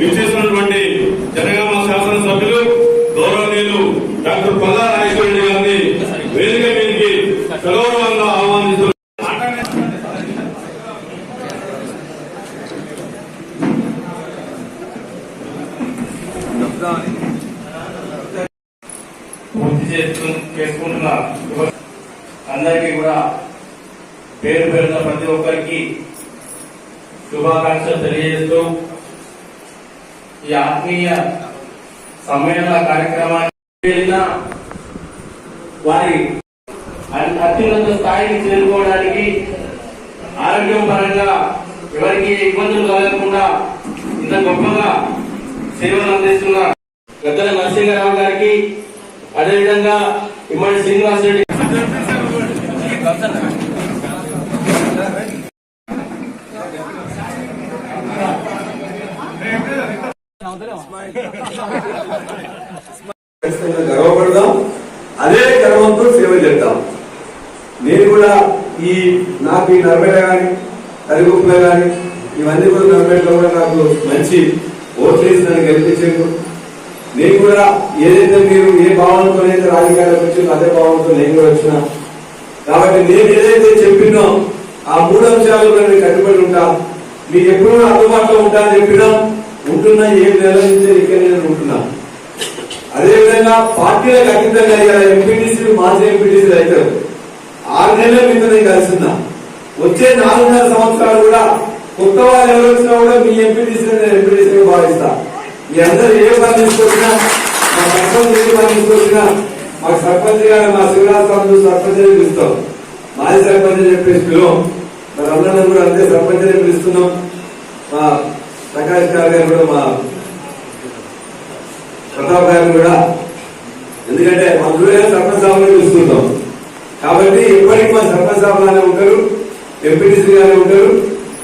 విచ్చేసినటువంటి జనగామ శాసనసభ్యులు గౌరవనీయులు డాక్టర్ పల్లా నాగేశ్వరరెడ్డి గారిని వేదిక మీదకి సగౌరవంగా ఆహ్వానిస్తున్నారు పూర్తి చేస్తు- చేసుకుంటున్న అందరికీ కూడా పేరు పేరున ప్రతి ఒక్కరికి శుభాకాంక్షలు తెలియజేస్తూ ఈ ఆత్మీయ సమ్మేళన కార్యక్రమానికి వెళ్ళిన వారి అత్యున్నత స్థాయికి చేరుకోవడానికి ఆరోగ్యం పరంగా ఎవరికి ఇబ్బందులు కలగకుండా ఇంత గొప్పగా సేవలు అందిస్తున్న గద్దల నరసింహారావు గారికి అదేవిధంగా ఇమ్మడి శ్రీనివాస్ గర్వపడదాం. అదే గర్వంతో సేవ చేద్దాం. నేను కూడా ఈ నాకు ఈ నర్మేట కానీ తరిగుప్పులో కానీ ఇవన్నీ కూడా నర్మేటలో కూడా నాకు మంచి ఓట్లు వేసి నన్ను గెలిపించారు నేను కూడా ఏదైతే మీరు ఏ భావనతో అయితే రాజకీయాలకు వచ్చిందో అదే భావనతో నేను కూడా వచ్చిన. కాబట్టి నేను ఏదైతే చెప్పినో ఆ మూడు అంశాలు నేను కట్టుబడి ఉంటా. మీకు ఎప్పుడు అందుబాటులో ఉంటా అని చెప్పినా. ఉంటున్నా ఏడు నెలల నుంచే ఇక్కడ నేను ఉంటున్నా. అదేవిధంగా పార్టీలకు అతీతంగా ఇలా ఎంపీటీసీలు మాజీ ఎంపీటీసీలు అవుతారు ఆరు నెలల మీద నేను కలిసిందా? వచ్చే నాలుగున్నర సంవత్సరాలు కూడా కొత్త వారు ఎవరు వచ్చినా కూడా మీ ఎంపీటీసీ నేను ఎంపీటీసీగా భావిస్తా. మీ అందరూ ఏ పని తీసుకొచ్చినా మా సర్పంచ్ ఏ పని తీసుకొచ్చినా మాకు సర్పంచ్ గారు మా శివరాజు సర్పంచ్ అని పిలుస్తాం. మాజీ సర్పంచ్ అని చెప్పేసి పిలువం. మరి కూడా అంతే సర్పంచ్ అని పిలుస్తున్నాం. మా గారు కూడా మా ప్రతాప్ గారిని కూడా. ఎందుకంటే మా దూరం సర్పంచ్ సాబుని చూసుకుంటాం. కాబట్టి ఎప్పటికీ మా సర్పంచ్ సాబులానే ఉంటారు ఎంపీటీసీ గానే ఉంటారు.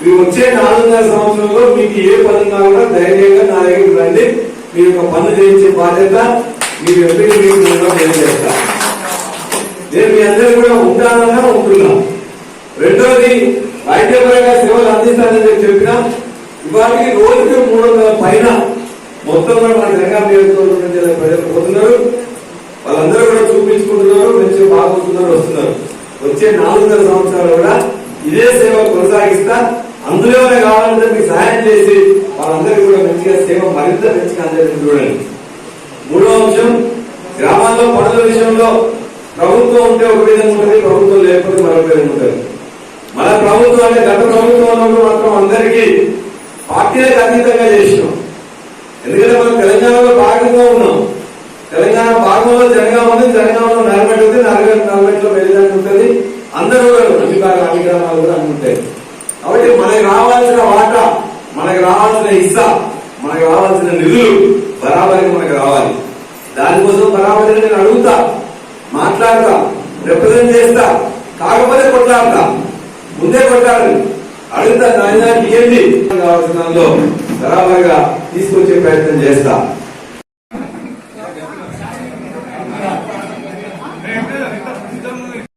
మీరు వచ్చే నాలుగున్నర సంవత్సరంలో మీకు ఏ పనున్నా కూడా ధైర్యంగా నా దగ్గరికి రండి. మీ యొక్క పనులు చేయించే బాధ్యత మీరు ఎంపీటీ నేను చేస్తా. నేను మీ అందరూ కూడా ఉంటానన్నా ఉంటున్నా రెండోది వైద్యపరంగా సేవలు అందిస్తానని చెప్పినా ఇవాళకి రోజుకి మూడు వందల పైన మొత్తం కూడా మన తెలంగాణ నియోజకవర్గం ప్రజలు పోతున్నారు. వాళ్ళందరూ కూడా చూపించుకుంటున్నారు మంచిగా బాగుంటున్నారు వస్తున్నారు. వచ్చే నాలుగున్నర సంవత్సరాలు కూడా ఇదే సేవ కొనసాగిస్తా అందులోనే కావాలంటే మీకు సహాయం చేసి వాళ్ళందరికీ కూడా మంచిగా సేవ మరింత మంచిగా అందరికీ చూడండి. మూడో అంశం గ్రామాల్లో పనుల విషయంలో ప్రభుత్వం ఉంటే ఒక విధంగా ఉంటుంది ప్రభుత్వం లేకపోతే మరొక విధంగా ఉంటుంది. మన ప్రభుత్వం అంటే గత ప్రభుత్వం మాత్రం అందరికీ పార్టీలకు అతీతంగా చేసినాం. ఎందుకంటే మనం తెలంగాణలో భాగంగా ఉన్నాం. తెలంగాణ భాగంలో జనగామ ఉంది జనగామలో నరమెట్ ఉంది నరగ నరమెట్లో వెళ్ళడానికి ఉంటుంది. అందరూ కూడా అన్ని భాగ అన్ని గ్రామాలు కూడా ఉంటాయి కాబట్టి మనకి రావాల్సిన వాటా మనకి రావాల్సిన ఇస్సా మనకి రావాల్సిన నిధులు బరాబరికి మనకు రావాలి. దానికోసం బరాబరి నేను అడుగుతా మాట్లాడతా రిప్రజెంట్ చేస్తా కాకపోతే కొట్లాడతా. ముందే కొట్టాలి. అడుగుతా నాయన ఇవ్వండి కావాల్సిన దానిలో బరాబరిగా తీసుకొచ్చే ప్రయత్నం చేస్తా.